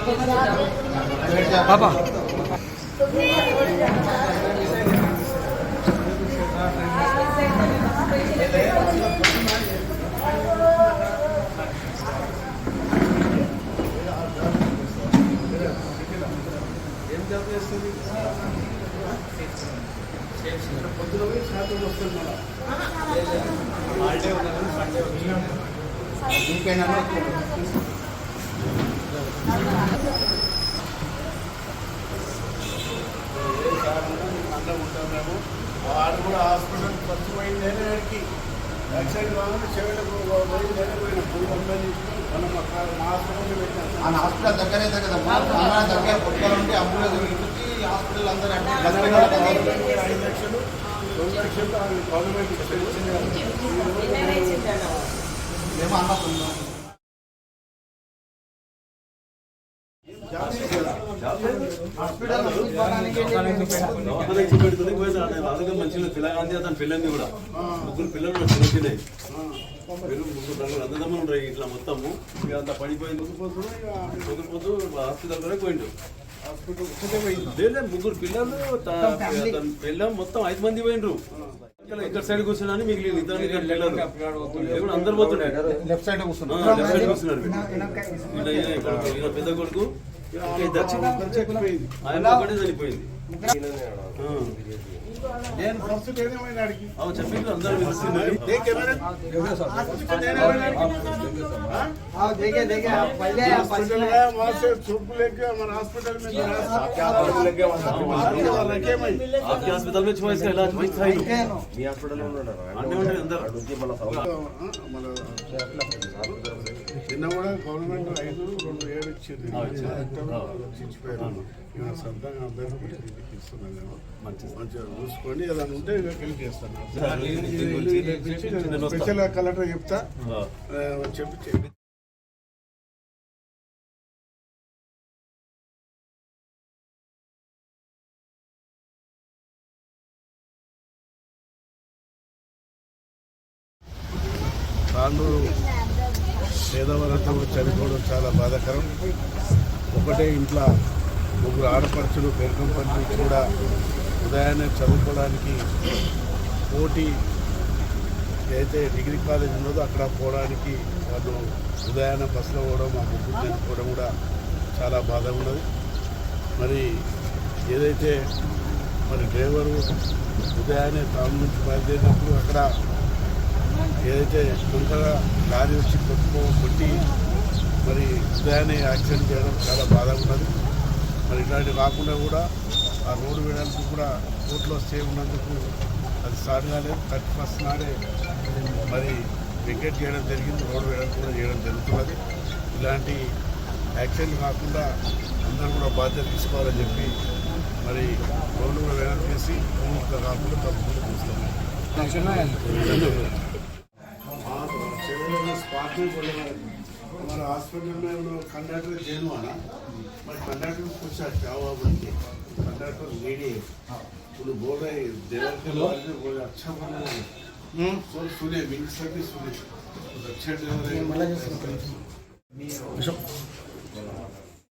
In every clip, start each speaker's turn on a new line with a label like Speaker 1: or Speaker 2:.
Speaker 1: पापा
Speaker 2: పొద్దున
Speaker 1: పోయి సాయంత్రం వస్తుంది మళ్ళీ హాలిడే ఉన్నా కానీ సండే వచ్చినా
Speaker 2: ఇంకైనా వాడు కూడా హాస్పిటల్ ఫస్ట్ పోయింది వాడికి యాక్సిడెంట్ కాగానే చెవిటకు పోయింది నేనే పోయిన పులి ఉందని మనం అక్కడ హాస్పిటల్ పెట్టాను
Speaker 3: ఆ హాస్పిటల్ దగ్గరే కదా. దగ్గర కొట్టుకోవాలి ఉంటే అంబులెన్స్ హాస్పిటల్ అందరూ
Speaker 2: ఐదు లక్షలు రెండు లక్షలు గవర్నమెంట్
Speaker 3: మేము
Speaker 4: అందుకే మంచిగా పిల్లగాంది అతని పిల్లంది కూడా. ముగ్గురు పిల్లలు ఉన్నారు, చిన్న చిన్నవి వీళ్ళు ముగ్గురు నలుగురు ఉన్నాయి ఇట్లా మొత్తము. ఇక అంతా పడిపోయింది. పొద్దు హాస్పిటల్ కూడా పోయిండు లేదు లేదు, ముగ్గురు పిల్లలు త- అతని పిల్లం మొత్తం ఐదు మంది పోయిండ్రు. ఇక్కడ- సైడ్ కూర్చున్నాను మిగిలిన ఇద్దరు ఇక్కడ పిల్లలు. అందరు పోతున్నారు.
Speaker 3: లెఫ్ట్ సైడ్
Speaker 4: ఆ,
Speaker 3: కూర్చున్నాం
Speaker 4: లెఫ్ట్ సైడ్ కూర్చున్నారు పెద్ద కొడుకు ఇంకా ఇద్దరు ఆయన ఒకటే చనిపోయింది ఆ.
Speaker 2: నేను ఫస్ట్ నేనే పోయిన ఆడికి
Speaker 4: అవును చెప్పిండ్రు అందరూ పిలుస్తున్నారు
Speaker 2: ఏ కెమెరా హాస్పిటల్ నేనే పోయిన ఆడికి. ఆ? హాస్పిటల్ గా మాసే చూపు లేక మన హాస్పిటల్ में जो है आपके वाला के मैं
Speaker 4: आपके अस्पताल में छुआ इसका इलाज वहीं था ही अन्य उन्हें अंदर
Speaker 2: మన చిన్న కూడా గవర్నమెంట్ ఐదు రెండు ఏడు ఇచ్చింది. ఇక సొంతంగా అందరూ ఇస్తున్నాను నేను. మంచిగా చూసుకోండి ఏదైనా ఉంటే క్లిక్ చేస్తాను. స్పెషల్ కలెక్టర్ చెప్తా. చెప్పి చెప్పి తాండూరు పేదవారంతా చనిపోవడం చాలా బాధాకరం ఇంట్లో ముగ్గురు ఆడపడుచులు పెరుకంపల్లి నుంచి కూడా ఉదయాన్నే చదువుకోవడానికి పోటీ ఏదైతే డిగ్రీ కాలేజ్ ఉన్నదో అక్కడ పోవడానికి వాళ్ళు ఉదయాన్నే బస్సులో పోవడం మా ముగ్గురు చనిపోవడం కూడా చాలా బాధగా ఉన్నది. మరి ఏదైతే మరి డ్రైవరు ఉదయాన్నే తాము నుంచి బయలుదేరినప్పుడు అక్కడ ఏదైతే కొంతగా లారీ వచ్చి కొట్టుకో కొట్టి మరి ఉదయాన్నే యాక్సిడెంట్ చేయడం చాలా బాధగా ఉన్నది. మరి ఇట్లాంటి రాకుండా కూడా ఆ రోడ్డు వేయడానికి కూడా కోర్టులో స్టే ఉన్నందుకు అది స్టార్ట్ కాలేదు. థర్టీ ఫస్ట్ నాడే మరి వికెట్ చేయడం జరిగింది. రోడ్డు వేయడం కూడా చేయడం జరుగుతున్నది. ఇలాంటి యాక్సిడెంట్ కాకుండా అందరూ కూడా బాధ్యత తీసుకోవాలని చెప్పి మరి రోడ్డు కూడా వేయడం చేసి పూర్తిగా కాకుండా తప్పకుండా చూస్తాం స్పాట్ మన హాస్పిటల్లో కండక్టర్ జన్మనా మరి కండక్టర్ కూర్చో
Speaker 5: జవాబు కండక్టర్ లేడీ. ఇప్పుడు బోల్ దేవర్ అచ్చా పని సో సూర్య మింగ్
Speaker 2: సర్వీస్ సూర్య రక్షణ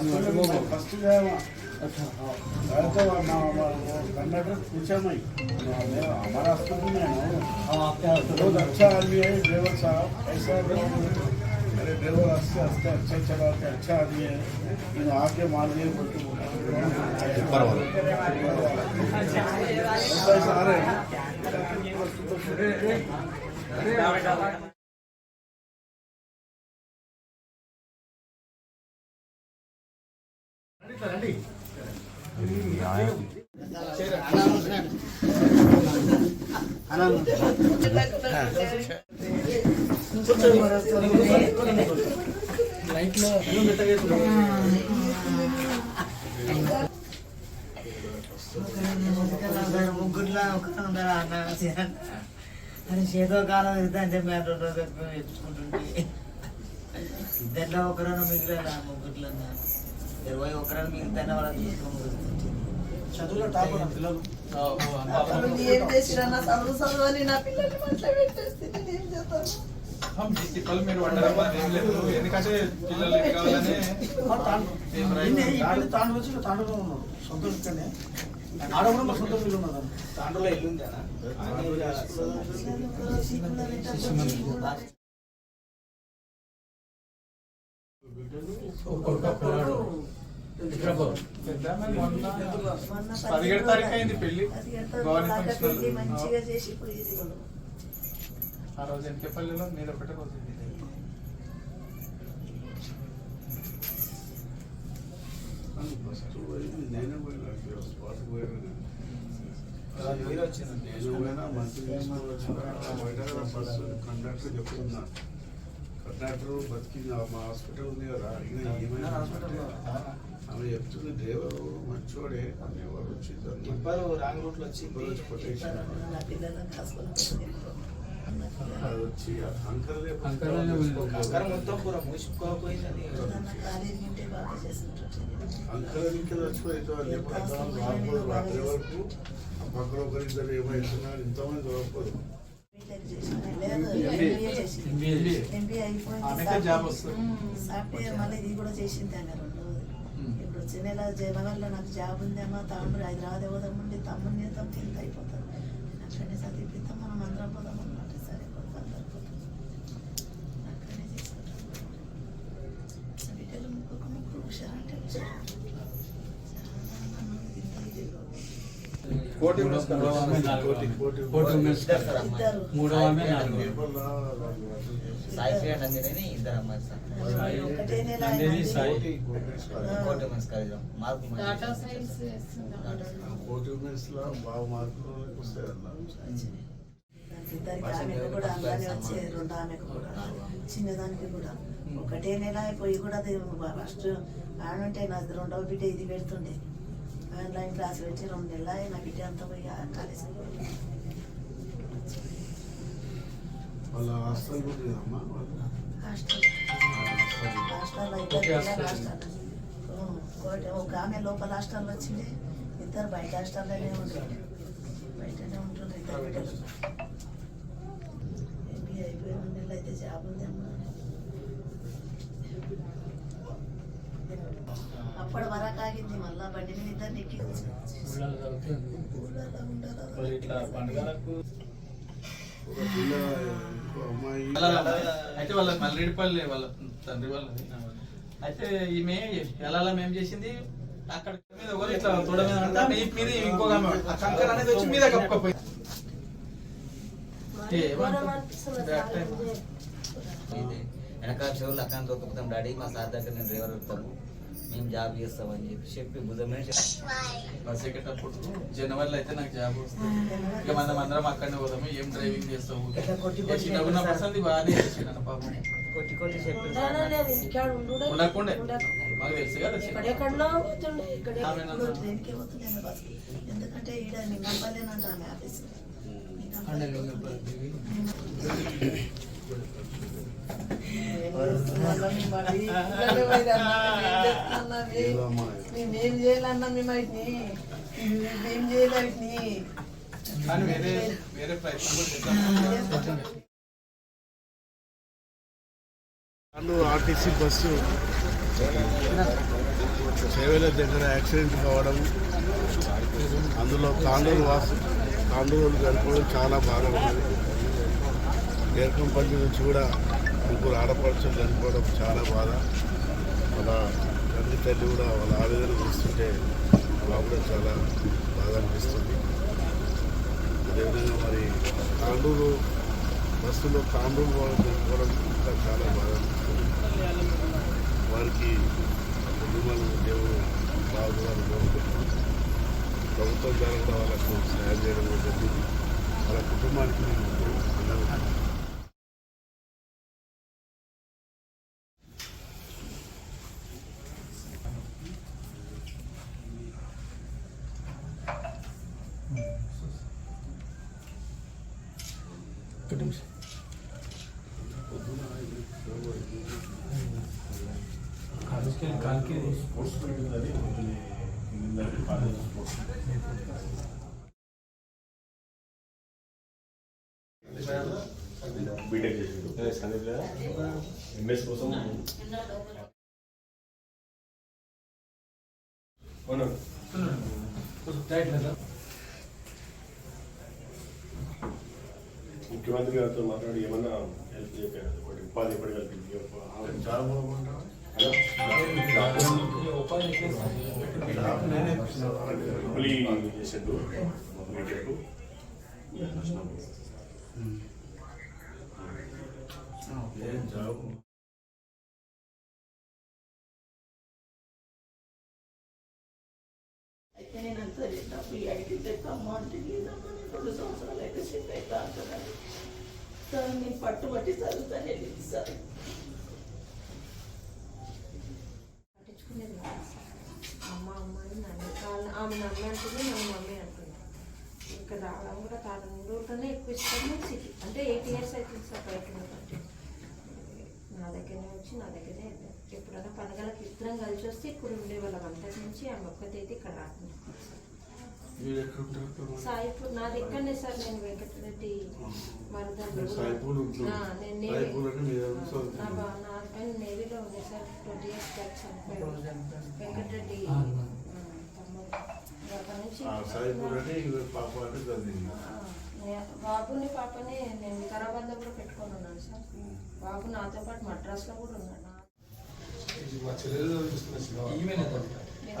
Speaker 2: गया वहाँ गया तो वो कंडक्टर पूछा मैं मेरा हमारा हॉस्पिटल में है ना बहुत अच्छा आदमी है ड्राइवर साहब ऐसा अरे ड्राइवर हँसते हँसते अच्छा चलाते अच्छा आदमी है आके मार दिए बोल के
Speaker 6: ముగ్గురులో ఒకరు ఉన్నారు అన్న అని శీతకాలం అంటే పెట్టుకుంటుంటే ఇద్దరిలో ఒకరైనా మిగిలిన ముగ్గురులో ఇరవై ఒకరైనా మిగిలితే వాళ్ళకి
Speaker 1: చదువులో టాప్ పిల్లలు.
Speaker 7: అసలు ఏం చేసినా చదువు చదువు అని నా పిల్లల్ని మంటలో పెట్టేస్తే నేను ఏం చేస్తాను
Speaker 8: పిల్లలు మీరు వండరమ్మా ఏం లేదు. ఎందుకంటే పిల్లలు ఇది కావాలని
Speaker 1: తాండ్రు తాండ్రు వచ్చి తాండ్రులో ఉన్నాడు సొంత ఇక్కడనే. ఆడ కూడా మా సొంత ఇల్లు ఉన్నది తాండ్రులో ఇల్లు ఉందేనా
Speaker 8: పదిహేడు తారీఖు అయింది
Speaker 7: పెళ్ళి మంచిగా చేసి పోయేది
Speaker 8: ఆ రోజు ఎంకేపల్లిలో మీరు ఒకటే రోజు
Speaker 2: నేనే పోయినా స్పాట్ పోయినా
Speaker 1: మీరు వచ్చింది
Speaker 2: నేను పోయినా మంత్రి కండక్టర్ చెప్తున్నా. కండక్టర్ బతికింది మా హాస్పిటల్ ఉంది కదా అడిగిన ఏమైనా ఆమె చెప్తుంది డ్రైవరు మంచోడే వచ్చి
Speaker 1: ఇబ్బంది రాంగ్ రూట్లో వచ్చి
Speaker 2: అది వచ్చి అంకర్లే
Speaker 1: అక్కడ మొత్తం
Speaker 7: చేసినట్టు
Speaker 2: అంకర్ ఇంకా లేకపోతే రాకపోదు డ్రైవర్కు ఆ పక్కన ఒకరిద్దరు ఏమైతున్నారు ఇంతమంది దొరకదు
Speaker 7: ఎంబీఏ చేసింది ఎంబీఏ అయిపోయింది సాఫ్ట్వేర్ మళ్ళీ ఇది కూడా చేసింది ఆమె రెండు ఇప్పుడు వచ్చే నెల జనవరిలో నాకు జాబ్ ఉందేమో తమ్ముడు హైదరాబాద్ పోదామండి తమ్ముడిని చేద్దాం కింద అయిపోతాం అక్కడనే చదివిపిస్తాం మనం అందరం పోదాం అన్నమాట సరే పోతాం, అందరం పోతాం. అక్కడనే చేసుకుంటాం బిడ్డలు ముగ్గురు ముగ్గురు హుషారంటే హుషారు
Speaker 8: కోటి
Speaker 2: కోటి
Speaker 8: ఆమె
Speaker 6: ఇద్దరు అమ్మాయి సార్.
Speaker 8: సాయి.
Speaker 6: కాలేజ్ మార్కు
Speaker 2: ఉమెన్స్లో బాగా మార్కులు వస్తాయి అన్న
Speaker 7: ఇద్దరికి ఆమెకు కూడా అలానే వచ్చే రెండు ఆమెకు కూడా. చిన్నదానికి కూడా. ఒకటే నెల అయిపోయి కూడా ఫస్ట్ ఆడుంటే నాది రెండవ బిడ్డ ఇది పెడుతుండే. ఆన్లైన్ క్లాస్ పెట్టి రెండు నెలలు అయ్యి నా బిడ్డ అంతా పోయి కాలేజ్
Speaker 2: వాళ్ళ హాస్టల్ కూడా లేదమ్మా వాళ్ళు
Speaker 7: హాస్టల్ హాస్టల్లో ఇద్దరు పిల్లలు హాస్టల్ ఒకటి ఒక ఆమె లోపల హాస్టల్లో వచ్చింది ఇద్దరు బయట హాస్టల్లోనే ఉంటారు బయటనే ఉంటుండ్రు ఇద్దరు బిడ్డలు ఎంబీఏ అయిపోయి రెండు నెలలు అయితే జాబ్ ఉందమ్మా అప్పటి వరకు ఆగింది మళ్ళా బండి మీద ఇద్దరు
Speaker 8: అయితే వాళ్ళ మల్లిడిపల్లి వాళ్ళ తండ్రి వాళ్ళది. అయితే ఈమె ఎలా మేము చేసింది? అక్కడ మీద ఒకరు ఇట్లా తోడ మీద అంటే ఇంకొక కంకర అనేది వచ్చి మీద కప్పుకపోయింది బ్యాక్ టైం.
Speaker 6: ఇది. వెనకాల చెవులు అక్కడ దొక్కుతాం డాడీ మా సార్ దగ్గర నేను డ్రైవర్ వస్తాము మేము జాబ్ చేస్తామని చెప్పి చెప్పి బుధమే
Speaker 8: బస్ ఎక్కేటప్పుడు జనవరిలో అయితే నాకు జాబ్ వస్తుంది. ఇక మనం అందరం అక్కడనే పోదాము ఏం డ్రైవింగ్ చేస్తావు?
Speaker 6: ఇట్లా కొట్టి కొట్టి
Speaker 8: చిన్నగా ఉన్నప్పుడు అసలు బాగానే చేసిండు పాపం.
Speaker 6: కొట్టి కొట్టి చెప్పి
Speaker 8: ఉండకుండే. మాకు తెలుసు కదా నన్ను-
Speaker 7: ట్రైన్కి పోతుండే బస్ ఎందుకంటే ఈడ నింగంపల్లేనంట ఆమె ఆఫీస్ మేమేం చేయాలన్నా మేము వాటిని మేమేం చేయాలి వాటిని
Speaker 8: కానీ వేరే వేరే ప్రయత్నం
Speaker 2: ఆర్టీసీ బస్సు సేవల దగ్గర యాక్సిడెంట్ కావడం అందులో తాండూరు వాసు తాండూరు చనిపోవడం చాలా బాగా ఉంది. ఏర్కంపల్లి నుంచి కూడా ముగ్గురు ఆడపడుచులు చనిపోవడం చాలా బాధ. వాళ్ళ తండ్రి తల్లి కూడా వాళ్ళ ఆవేదన చూస్తుంటే బాబు కూడా చాలా బాధ అనిపిస్తుంది. అదేవిధంగా మరి తాండూరు బస్సులో తాండూరు వాళ్ళు చనిపోవడం ఇంకా చాలా బాధ అనిపిస్తుంది. వారికి కుటుంబాలు దేవుడు బాగున్నారు ప్రభుత్వం ద్వారా కూడా వాళ్ళకు సహాయం చేయడం జరిగింది వాళ్ళ కుటుంబానికి నేను అందరం
Speaker 4: బీటెక్ చేసిండు. ఎంఎస్ కోసం. అవునా? ముఖ్యమంత్రి గారితో మాట్లాడి ఏమన్నా హెల్ప్ ఉపాధి ఎప్పటి కల్పించి
Speaker 2: చాలా బాగుంటాం
Speaker 4: ట్రిపుల్ చేసిండు
Speaker 2: జాబ్
Speaker 7: అయితే నేను అంత డబ్బు ఐటీ టెక్ అమౌంట్ లేదమ్మా నేను రెండు సంవత్సరాలు అయితే సెట్ అవుతా అంటున్నాను సార్ నేను పట్టుబట్టి చదువుతాను వెళ్ళింది సార్
Speaker 5: పట్టించుకునేది కాదు సార్. అమ్మ అమ్మ అని నన్ను ఆమె నమ్మి అంటుంది నన్ను మమ్మీ అంటుంది. ఇక్కడ రావడం కూడా తాను ఎక్కువ ఇస్తాము సిటీ అంటే ఎయిట్ ఇయర్స్ అవుతుంది సార్ బయట ఉన్నటువంటి నా దగ్గరనే వచ్చి నా దగ్గరే ఎప్పుడైనా పండుగలకు ఇద్దరం కలిసి వస్తే ఇక్కడ ఉండేవాళ్ళం. అంతటి నుంచి ఆమె ఒక్కతైతే ఇక్కడ రాకుండా. సాయిపూర్ నా దగ్గరనే సార్ నేను వెంకటరెడ్డి మరదలు
Speaker 2: సాయిపూర్ ఉంటుంది.
Speaker 5: ఆ, నేను నేవీ
Speaker 2: సాయిపూర్ అంటే మీ దగ్గర ఉంటుంది.
Speaker 5: నా బా- నా హస్బెండ్ నేవీలో ఉంది సార్ ట్వంటీ ఇయర్స్ బ్యాక్ చనిపోయాడు. వెంకటరెడ్డి. బాబుని పాపని నేను వికారాబాద్లో కూడా పెట్టుకొని ఉన్నాను సార్. బాబు నాతో పాటు మద్రాసులో కూడా ఉన్నాడు.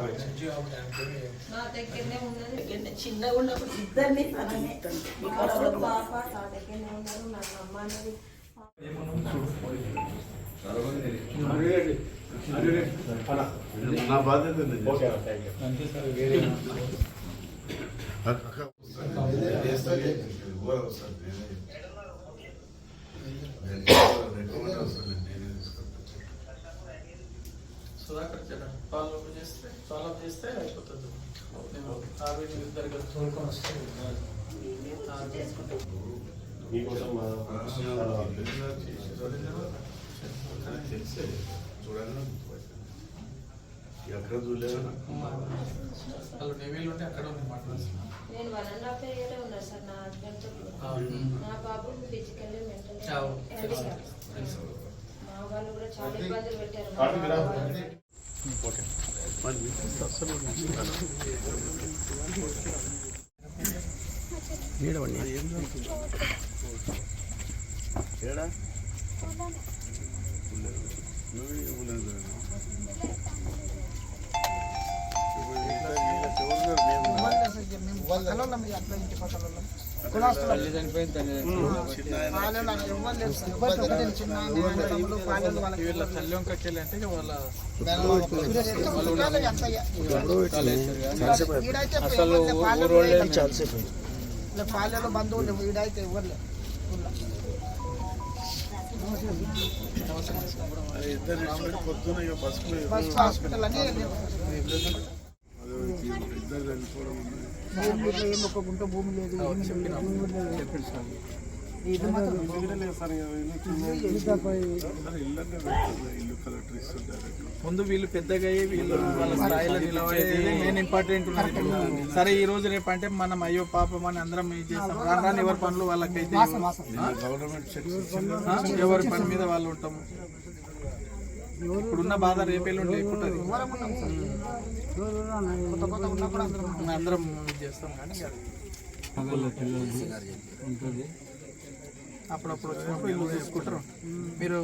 Speaker 5: నా- నా దగ్గరనే ఉన్నది
Speaker 7: చిన్నగా ఉన్నప్పుడు ఇద్దరిని తననే
Speaker 5: బాబు పాప నా దగ్గరనే ఉన్నారు నన్ను అమ్మ అనేది
Speaker 2: నా బాధ్యత నేను అక్క చేస్తే ఘోరం వస్తుంది రికమెండ్ వస్తుంది నేనే తీసుకుంటాను
Speaker 8: సుధాకర్ జన ఫాలో అప్ చేస్తే ఫాలో అప్ చేస్తే అయిపోతుంది
Speaker 4: మీకోసం మా
Speaker 2: తెలిసే చూడండి ఎక్కడ చూడలేదు
Speaker 8: వాళ్ళు నేవీలో ఉంటే అక్కడ ఉంది మాట్లాడుతున్నా
Speaker 5: నేను వన్ అండ్ హాఫ్ ఇయర్ ఉన్నా సార్ నా హస్బెండ్తో నా బాబు ఫిజికల్లీ మెంటల్లీ
Speaker 8: అవును.
Speaker 5: హ్యాండిక్యాప్ మా వాళ్ళు కూడా చాలా ఇబ్బందులు పెట్టారు. మా
Speaker 4: కార్తీక్ రా.
Speaker 5: వాళ్ళు.
Speaker 4: ఓకే
Speaker 2: మరి మీకు అసలు ఏడా నువ్వు ఇవ్వలేదు. ఇప్పుడు ఇంకా వీళ్ళకి ఎవరు లేరు, మేము
Speaker 8: వీళ్ళ తల్లి వంకకెళ్ళి అంటే ఇక వాళ్ళ అసలు ఊరోళ్ళే
Speaker 1: పాలెలో బంధువులు వీడైతే ఎవరు లేరు.
Speaker 2: అది ఇద్దరు ఇచ్చిపెట్టి పొద్దున ఇక బస్సులో
Speaker 1: బస్ హాస్పిటల్ అని
Speaker 2: అదే ఇద్దరు వెళ్ళిపోవడం ఉంది.
Speaker 1: భూమి లేదు, ఏం ఒక గుంట భూమి లేదు
Speaker 2: ఇల్లు.
Speaker 8: ముందు వీళ్ళు పెద్దగా అయ్యి వీళ్ళు వాళ్ళ స్థాయిలో నిలబడేది నేను ఇంపార్టెంట్ ఉన్నది. సరే ఈ రోజు రేపు అంటే మనం అయ్యో పాపం అని అందరం ఇది చేస్తాం. రాను రాని ఎవరి పనులు వాళ్ళకైతే ఎవరి పని మీద వాళ్ళు ఉంటాము. ఇప్పుడున్న బాధ రేపేళ్ళు లేకుంటుంది
Speaker 1: కొత్త కొత్త ఉన్నప్పుడు అందరం
Speaker 8: అందరం చేస్తాం కానీ అప్పుడప్పుడు వచ్చినప్పుడు ఇల్లు తీసుకుంటారు మీరు?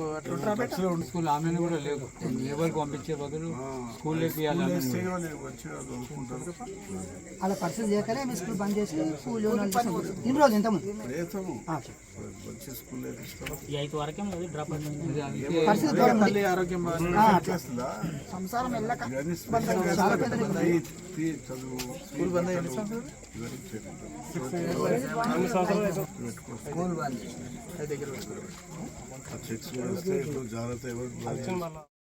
Speaker 9: స్కూల్ ఆమెను కూడా లేవు లేబర్కి పంపించే బదులు
Speaker 2: చదువుకుంటాను
Speaker 1: అలా పరిస్థితి చేయకనే మీ స్కూల్ బంద్ చేసి కూలి ఇన్ని రోజులు
Speaker 2: స్కూల్
Speaker 8: బాగా
Speaker 1: సంసారం వెళ్ళక
Speaker 8: స్కూల్ బంద్ సార్
Speaker 2: పెట్టుకో
Speaker 8: దగ్గర
Speaker 2: अच्छे अच्छे ज़्यादा